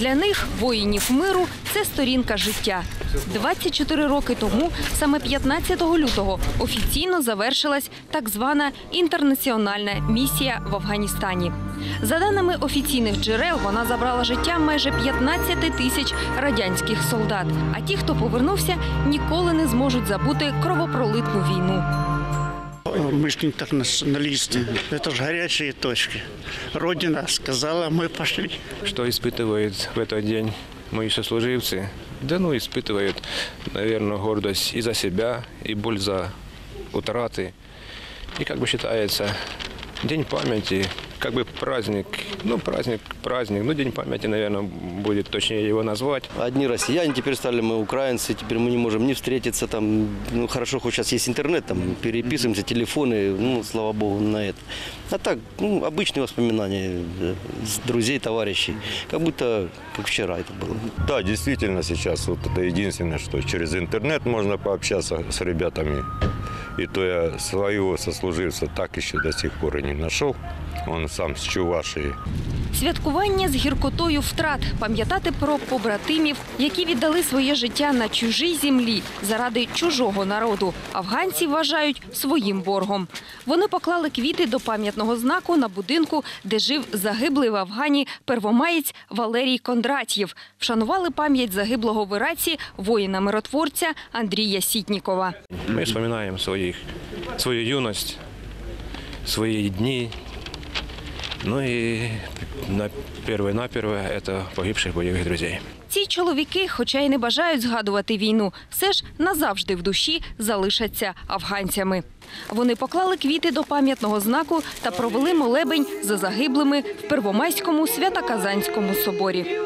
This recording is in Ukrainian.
Для них воїнів миру це сторінка життя. 24 роки тому, саме 15 лютого, офіційно завершилась так звана інтернаціональна місія в Афганістані. За даними офіційних джерел, вона забрала життя майже 15 тисяч радянських солдат. А ті, хто повернувся, ніколи не зможуть забути кровопролитну війну. Мы же интернационалисты. Это же горячие точки. Родина сказала, мы пошли. Что испытывают в этот день мои сослуживцы? Да ну, испытывают, наверное, гордость и за себя, и боль за утраты. И как бы считается, День памяти, как бы праздник, ну праздник, праздник, ну День памяти, наверное, будет точнее его назвать. Одни россияне теперь стали, мы украинцы, теперь мы не можем не встретиться там. Ну хорошо, хоть сейчас есть интернет, там переписываемся, телефоны, ну слава богу на это. А так, ну обычные воспоминания э, с друзей, товарищей, как будто как вчера это было. Да, действительно, сейчас вот это единственное, что через интернет можно пообщаться с ребятами. И то я своего сослуживца так еще до сих пор и не нашел. Он сам с Чувашии. Святкування з гіркотою втрат, пам'ятати про побратимів, які віддали своє життя на чужій землі заради чужого народу. Афганці вважають своїм боргом. Вони поклали квіти до пам'ятного знаку на будинку, де жив загиблий в Афгані первомаєць Валерій Кондратьєв. Вшанували пам'ять загиблого в Іраці воїна-миротворця Андрія Сітнікова. Вспоминаем своих, свою юность, свои дни. Ну і на первое-наперво це погибших бойових друзей. Ці чоловіки, хоча й не бажають згадувати війну, все ж назавжди в душі залишаться афганцями. Вони поклали квіти до пам'ятного знаку та провели молебень за загиблими в Первомайському свято-Казанському соборі.